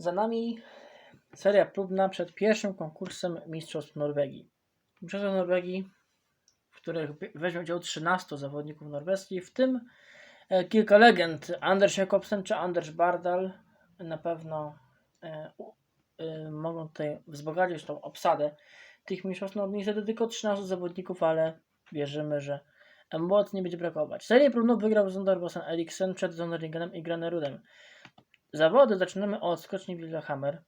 Za nami seria próbna przed pierwszym konkursem Mistrzostw Norwegii. Mistrzostwa Norwegii, w których weźmie udział 13 zawodników norweskich, w tym e, kilka legend. Anders Jakobsen czy Anders Bardal na pewno e, e, mogą tutaj wzbogacić tą obsadę tych mistrzostw. No niestety tylko 13 zawodników, ale wierzymy, że emocji nie będzie brakować. Serię próbną wygrał Zonder Bossen Eriksen przed Zonderingenem i Granerudem. Zawody zaczynamy od skoczni Lillehammer,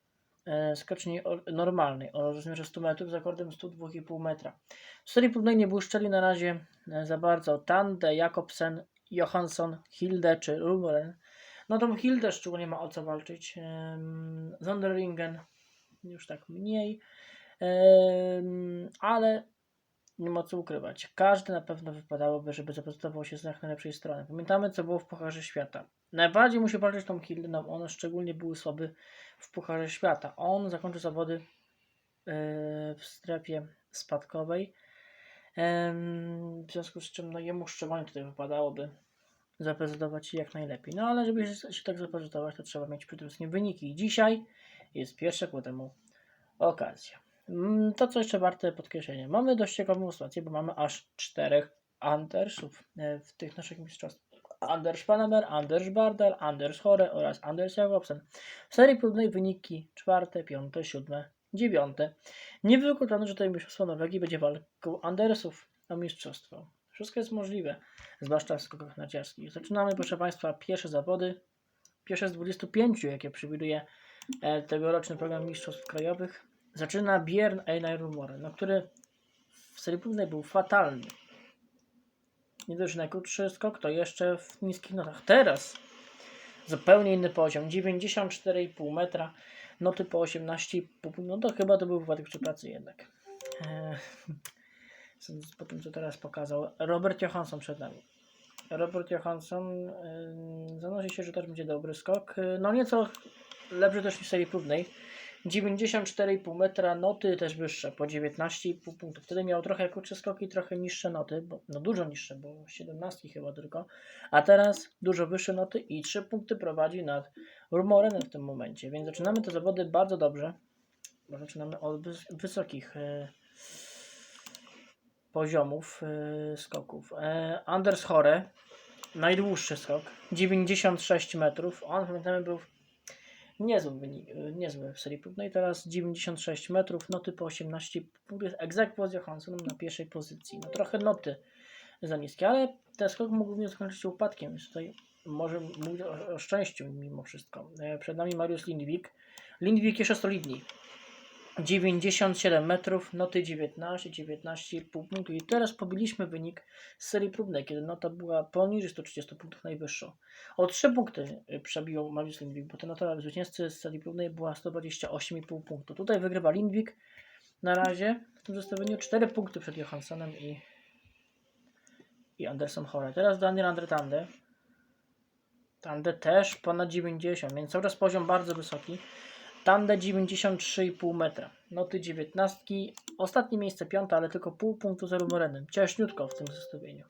e, skoczni normalnej o rozmiarze 100 metrów z akordem 102,5 metra. W serii próbnej nie błyszczeli na razie e, za bardzo Tande, Jakobsen, Johansson, Hilde czy Rumoren. No tą Hilde szczególnie ma o co walczyć. Em, Zonderringen już tak mniej, ale nie ma co ukrywać. Każdy na pewno wypadałoby, żeby zaprezentował się z jak najlepszej strony. Pamiętamy, co było w Pucharze Świata. Najbardziej musi walczyć tą Hildę, no on szczególnie był słaby w Pucharze Świata. On zakończył zawody yy, w strefie spadkowej, w związku z czym no, jemu szczególnie tutaj wypadałoby zaprezentować się jak najlepiej. No ale żeby się tak zaprezentować, to trzeba mieć przede wszystkim wyniki. I dzisiaj jest pierwsza ku temu okazja. Mm, To, co jeszcze warte podkreślenia. Mamy dość ciekawą sytuację, bo mamy aż czterech Andersów e, w tych naszych mistrzostwach. Anders Panamer, Anders Bardal, Anders Hore oraz Anders Jakobsen. W serii próbnej wyniki czwarte, piąte, siódme, dziewiąte. Niewykluczone, że tutaj mistrzostwo Norwegii będzie walką Andersów o mistrzostwo. Wszystko jest możliwe, zwłaszcza w skokach narciarskich. Zaczynamy, proszę Państwa, pierwsze zawody. Pierwsze z 25, jakie przewiduje e, tegoroczny program mistrzostw krajowych. Zaczyna Björn Einar Rumoren, no, który w serii próbnej był fatalny. Nie dość, najkrótszy skok, to jeszcze w niskich notach. Teraz zupełnie inny poziom. 94,5 metra, noty po 18,5. No to chyba to był wypadek przy pracy jednak. Eee, po tym, co teraz pokazał. Robert Johansson przed nami. Robert Johansson yy, zanosi się, że też będzie dobry skok. Yy, No nieco lepszy też niż w serii próbnej. 94,5 metra, noty też wyższe, po 19,5 punktów. Wtedy miał trochę krótsze skoki, trochę niższe noty, bo, no dużo niższe, bo 17 chyba tylko. A teraz dużo wyższe noty i 3 punkty prowadzi nad Rumorenem w tym momencie. Więc zaczynamy te zawody bardzo dobrze. Bo zaczynamy od wys- wysokich e, poziomów e, skoków. E, Anders Hore, najdłuższy skok, 96 metrów. On, pamiętamy, był niezły, wynik, niezły w serii próbnej. Teraz 96 metrów, noty po 18 punktów. Jest egzekwo z Johanssonem na pierwszej pozycji. No trochę noty za niskie, ale ten skok mógł również skończyć się upadkiem. Więc tutaj może mówić o, o szczęściu mimo wszystko. E, Przed nami Mariusz Lindwik. Lindwik jeszcze solidniej. 97 metrów, noty 19, 19,5 punktów. I teraz pobiliśmy wynik z serii próbnej, kiedy nota była poniżej 130 punktów najwyższą. O 3 punkty y, przebił Mariusz Lindwik, bo ta nota zwycięzcy z serii próbnej była 128,5 punktów. Tutaj wygrywa Lindwik na razie w tym zestawieniu 4 punkty przed Johanssonem i, i Andersem Hore. Teraz Daniel Andre Tande. Tande też ponad 90, więc cały czas poziom bardzo wysoki. Tande 93,5 metra. Noty 19. Ostatnie miejsce piąte, ale tylko pół punktu za Rumorenem. Ciaśniutko w tym zestawieniu.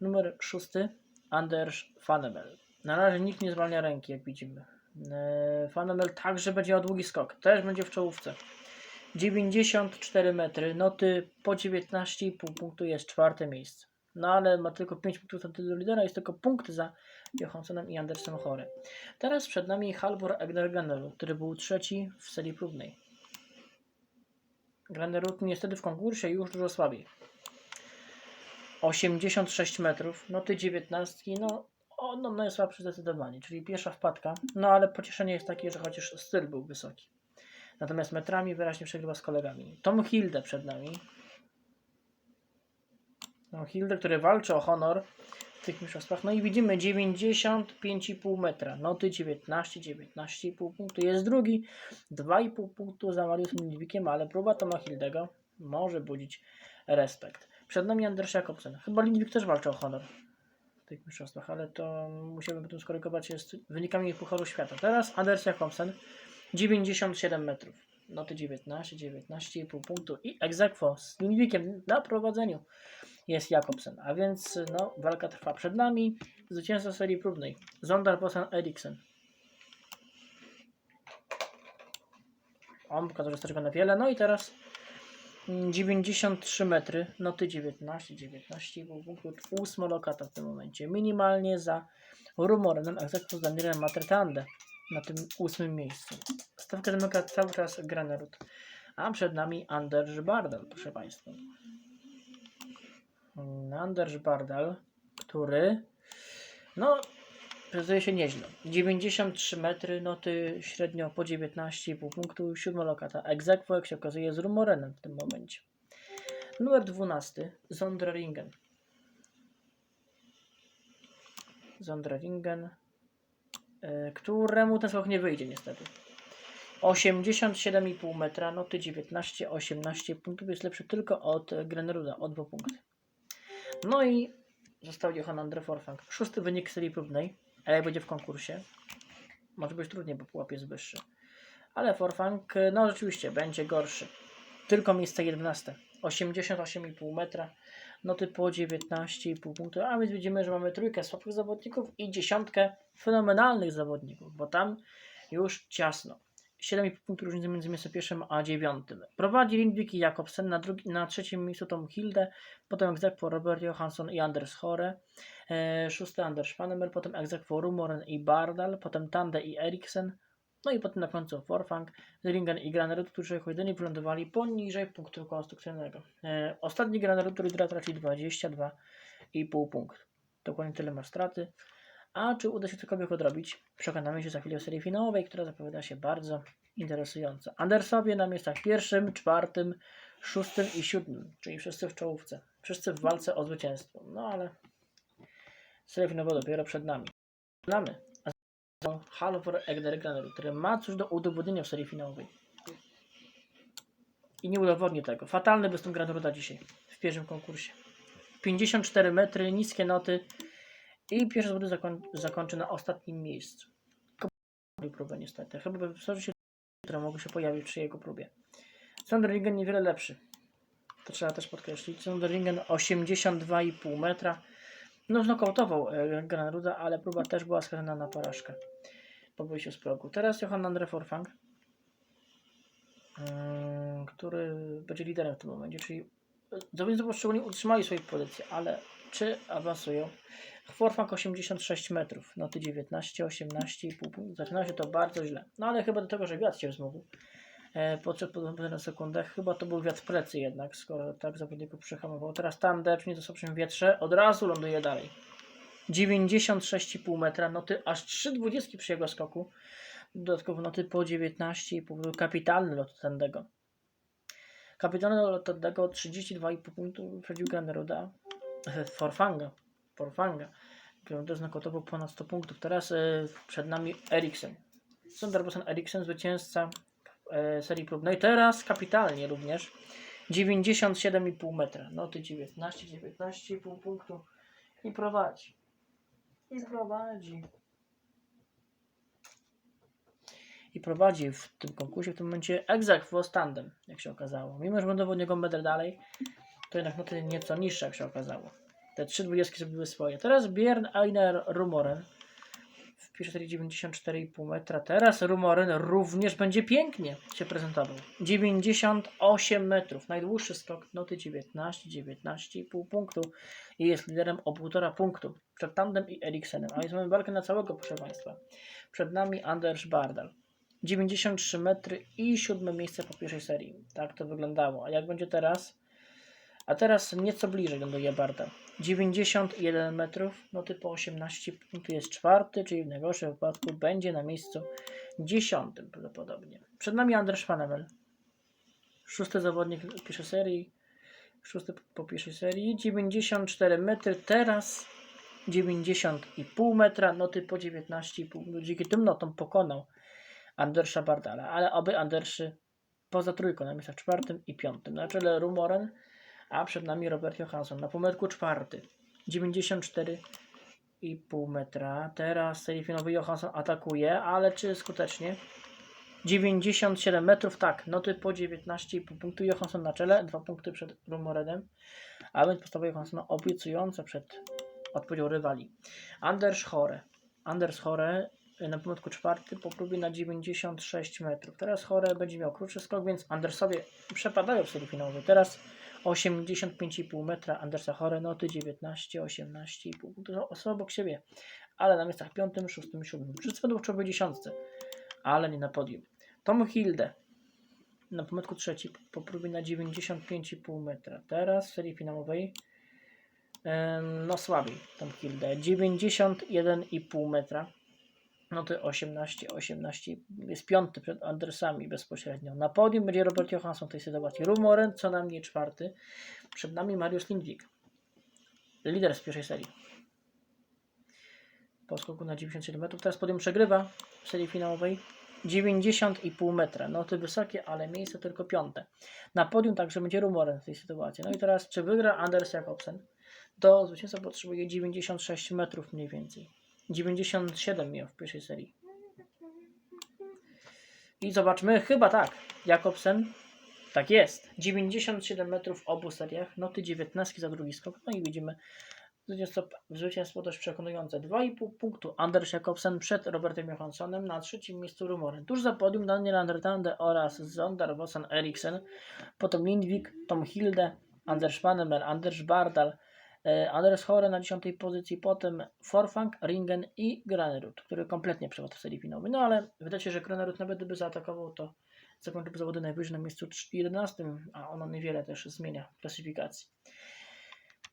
Numer szósty. Anders Fanemel. Na razie nikt nie zwalnia ręki, jak widzimy. Eee, Fanemel także będzie miał długi skok. Też będzie w czołówce. 94 metry. Noty po 19,5 punktu jest czwarte miejsce. No ale ma tylko 5 punktów do lidera. Jest tylko punkt za Johanssonem i Andersem Hore. Teraz przed nami Halvor Egner Granerud, który był trzeci w serii próbnej. Granerud niestety w konkursie już dużo słabiej. 86 metrów, noty 19, no on no, najsłabszy zdecydowanie, czyli pierwsza wpadka. No ale pocieszenie jest takie, że chociaż styl był wysoki. Natomiast metrami wyraźnie przegrywa z kolegami. Tom Hilde przed nami. Tom Hilde, który walczy o honor w tych mistrzostwach. No i widzimy 95,5 metra. Noty 19, 19,5 punktu. Jest drugi. 2,5 punktu za Mariuszem Lidwikiem, ale próba Toma Hildego może budzić respekt. Przed nami Anders Jakobsen. Chyba Lidwik też walczy o honor w tych mistrzostwach, ale to musiałbym potem skorygować się z wynikami Pucharu Świata. Teraz Anders Jakobsen 97 metrów. Noty 19, 19,5 punktu i egzekwo z Lidwikiem na prowadzeniu jest Jakobsen. A więc no, walka trwa przed nami. Zwycięzca serii próbnej. Zondar Bosan Eriksen. on pokazał, że go na wiele. No i teraz mm, 93 metry, noty 19, 19,5 punktów, ósma lokata w tym momencie. Minimalnie za Rumorenem egzekwo z Danielem Matretande na tym ósmym miejscu. Stawkę zamyka cały czas Granerud. A przed nami Anders Bardal, proszę Państwa. Anders Bardal, który no prezentuje się nieźle. 93 metry, noty średnio po 19,5 punktu, siódma lokata. Egzekwo, jak się okazuje, z Rumorenem w tym momencie. Numer 12, Zondraringen. Zondraringen, któremu ten skok nie wyjdzie niestety. 87,5 metra, noty 19, 18 punktów jest lepszy tylko od Greneruda, o 2 punkty. No i został Johan Andre Forfang. Szósty wynik serii próbnej, a jak będzie w konkursie, może być trudniej, bo pułap jest wyższy. Ale Forfang, no rzeczywiście, będzie gorszy. Tylko miejsce 11. 88,5 metra, noty po 19,5 punktu, a więc widzimy, że mamy trójkę słabych zawodników i dziesiątkę fenomenalnych zawodników, bo tam już ciasno. 7,5 punktów różnicy między miejscem pierwszym a dziewiątym. Prowadzi Lindvik i Jakobsen, na, drugi, na trzecim miejscu Tom Hilde, potem egzekwo Robert Johansson i Anders Hore, e, szósty Anders Panemer, potem egzekwo Rumoren i Bardal, potem Tande i Eriksen, no i potem na końcu Forfang, Zeringen i Granerud, którzy jako jedyni wylądowali poniżej punktu konstrukcyjnego. E, ostatni Granerud, który traci 22,5 punkt. Dokładnie tyle ma straty. A czy uda się cokolwiek odrobić? Przekonamy się za chwilę w serii finałowej, która zapowiada się bardzo interesująco. Andersowie na miejscach pierwszym, czwartym, szóstym i siódmym, czyli wszyscy w czołówce. Wszyscy w walce o zwycięstwo. No ale seria finałowa dopiero przed nami. Znamy Halvor Egner który ma coś do udowodnienia w serii finałowej. I nie udowodni tego. Fatalny występ Graneruda dzisiaj w pierwszym konkursie. 54 metry, niskie noty, i pierwsze zawody zakoń, zakończy na ostatnim miejscu. Próbę niestety. Chyba wystarczy się, które mogły się pojawić przy jego próbie. Sonderlingen niewiele lepszy. To trzeba też podkreślić. Sonderlingen 82,5 metra. No znokautował e, Graneruda, ale próba też była skazana na porażkę. Po wyjściu z progu. Teraz Johan Andre Forfang, mm, który będzie liderem w tym momencie, czyli zawodnicy poszczególni utrzymali swoje pozycje, ale czy awansują? Forfang 86 metrów, noty 19, 18,5 punktów. Zaczyna się to bardzo źle. No ale chyba do tego, że wiatr się wzmógł. E, podszedł po na sekundę. Chyba to był wiatr plecy jednak, skoro tak zawodników przehamował. Teraz tam depcz nie to słabszym wietrze. Od razu ląduje dalej. 96,5 metra, noty aż 3,20 przy jego skoku. Dodatkowo noty po 19,5. Kapitalny lot Tendego. Kapitalny lot Tendego 32,5 punktów wyprzedził Graneruda. Forfanga. Forfanga. Który znakotował ponad 100 punktów. Teraz e, przed nami Eriksen. Sonderbosen Eriksen, zwycięzca e, serii próbnej. Teraz kapitalnie również. 97,5 metra. Noty 19, 19,5 punktu. I prowadzi. I prowadzi. I prowadzi w tym konkursie w tym momencie egzekwo standem, jak się okazało. Mimo, że będą od niego dalej, to jednak noty nieco niższe, jak się okazało. Te trzy dwudziestki zrobiły swoje. Teraz Björn Einer Rumoren w pierwszej serii 94,5 metra. Teraz Rumoren również będzie pięknie się prezentował. 98 metrów. Najdłuższy skok noty 19, 19,5 punktu. I jest liderem o 1,5 punktu. Przed Tandem i Eriksenem. A więc mamy walkę na całego, proszę Państwa. Przed nami Anders Bardal. 93 metry i siódme miejsce po pierwszej serii. Tak to wyglądało. A jak będzie teraz? A teraz nieco bliżej ląduje Barda. 91 metrów, noty po 18 punktów jest czwarty, czyli w najgorszym wypadku będzie na miejscu dziesiątym prawdopodobnie. Przed nami Andrzej Panemel. Szósty zawodnik pierwszej serii. Szósty po pierwszej serii. 94 metry, teraz 90,5 metra, noty po 19,5. Dzięki tym notom pokonał Andersa Bardala, ale oby Andersy poza trójką na miejscach czwartym i piątym. Na czele Rumoren a przed nami Robert Johansson na półmetku czwarty. 94,5 metra. Teraz Serifinowy Johansson atakuje, ale czy skutecznie? 97 metrów, tak. Noty po 19,5 punktu. Johansson na czele, dwa punkty przed Rumoredem. A więc postawa Johanssona obiecująca przed odpowiedzią rywali. Anders Hore. Anders Hore y, na początku czwarty po próbie na 96 metrów. Teraz Chore będzie miał krótszy skok, więc Andersowie przepadają w serii finałowej. Teraz 85,5 metra Andersa Chore, noty 19, 18,5. To są obok siebie, ale na miejscach 5, 6, 7. Wszyscy będą w czołowej dziesiątce, ale nie na podium. Tom Hilde na pometku trzeci po na 95,5 metra. Teraz w serii finałowej no słabiej Tom Hilde 91,5 metra. No to 18, 18 jest piąty przed Andersami bezpośrednio. Na podium będzie Robert Johansson w tej sytuacji. Rumoren co najmniej czwarty. Przed nami Mariusz Lindwik. Lider z pierwszej serii. Po skoku na 97 metrów. Teraz podium przegrywa w serii finałowej. 90,5 metra. No to wysokie, ale miejsce tylko piąte. Na podium także będzie Rumoren w tej sytuacji. No i teraz, czy wygra Anders Jakobsen? Do zwycięstwa potrzebuje 96 metrów mniej więcej. 97 miał w pierwszej serii. I zobaczmy, chyba tak. Jakobsen, tak jest. 97 metrów w obu seriach. Noty 19 za drugi skok. No i widzimy zwycięstwo, zwycięstwo dość przekonujące. 2,5 punktu Anders Jakobsen przed Robertem Johanssonem na trzecim miejscu Rumoren. Tuż za podium Daniel Andertande oraz Zondar Vosan Eriksen. Potem Lindvik, Tom Hilde, Anders Panemer, Anders Bardal, e, Anders Hore na 10 pozycji, potem Forfang, Ringen i Granerud, który kompletnie przepadł w serii finałowej. No ale wydaje się, że Granerud nawet gdyby zaatakował, to zakończyłby zawody najwyżej na miejscu 11, a ono niewiele też zmienia w klasyfikacji.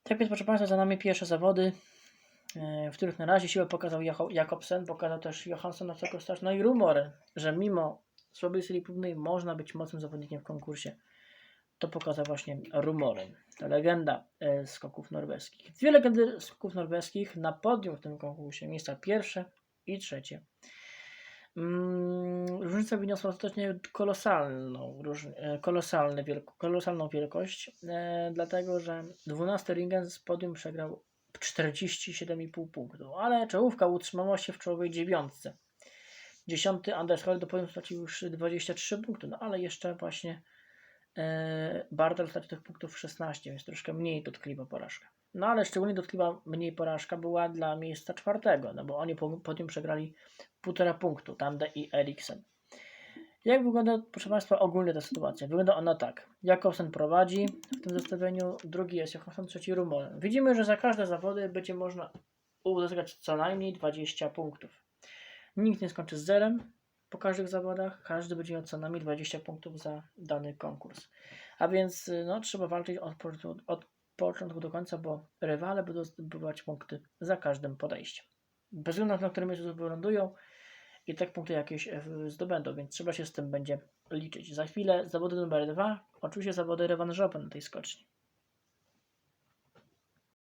Tak więc, proszę Państwa, za nami pierwsze zawody, e, w których na razie siłę pokazał Jakobsen, pokazał też Johansson na co stać, no i rumory, że mimo słabej serii próbnej można być mocnym zawodnikiem w konkursie. To pokazał właśnie Rumoren. To legenda e, skoków norweskich. Dwie legendy skoków norweskich na podium w tym konkursie. Miejsca pierwsze i trzecie. Mm, różnica wyniosła ostatecznie kolosalną, e, wielko, kolosalną wielkość, e, dlatego że 12 Ringen z podium przegrał 47,5 punktów, ale czołówka utrzymała się w czołowej dziewiątce. Dziesiąty Anders Hall do podium stracił już 23 punkty, no ale jeszcze właśnie Bartel stracił tych punktów 16, więc troszkę mniej dotkliwa porażka. No ale szczególnie dotkliwa mniej porażka była dla miejsca czwartego, no bo oni po podium przegrali półtora punktu, Tande i Eriksen. Jak wygląda, proszę Państwa, ogólnie ta sytuacja? Wygląda ona tak. Jakobsen prowadzi w tym zestawieniu, drugi jest Johansson, trzeci Rumoren. Widzimy, że za każde zawody będzie można uzyskać co najmniej 20 punktów. Nikt nie skończy z zerem po każdych zawodach, każdy będzie miał co najmniej 20 punktów za dany konkurs. A więc y, no, trzeba walczyć od, od początku do końca, bo rywale będą zdobywać punkty za każdym podejściem. Bez względu na którym miejscu wylądują, i tak punkty jakieś e, zdobędą, więc trzeba się z tym będzie liczyć. Za chwilę zawody numer dwa, oczywiście zawody rewanżowe na tej skoczni.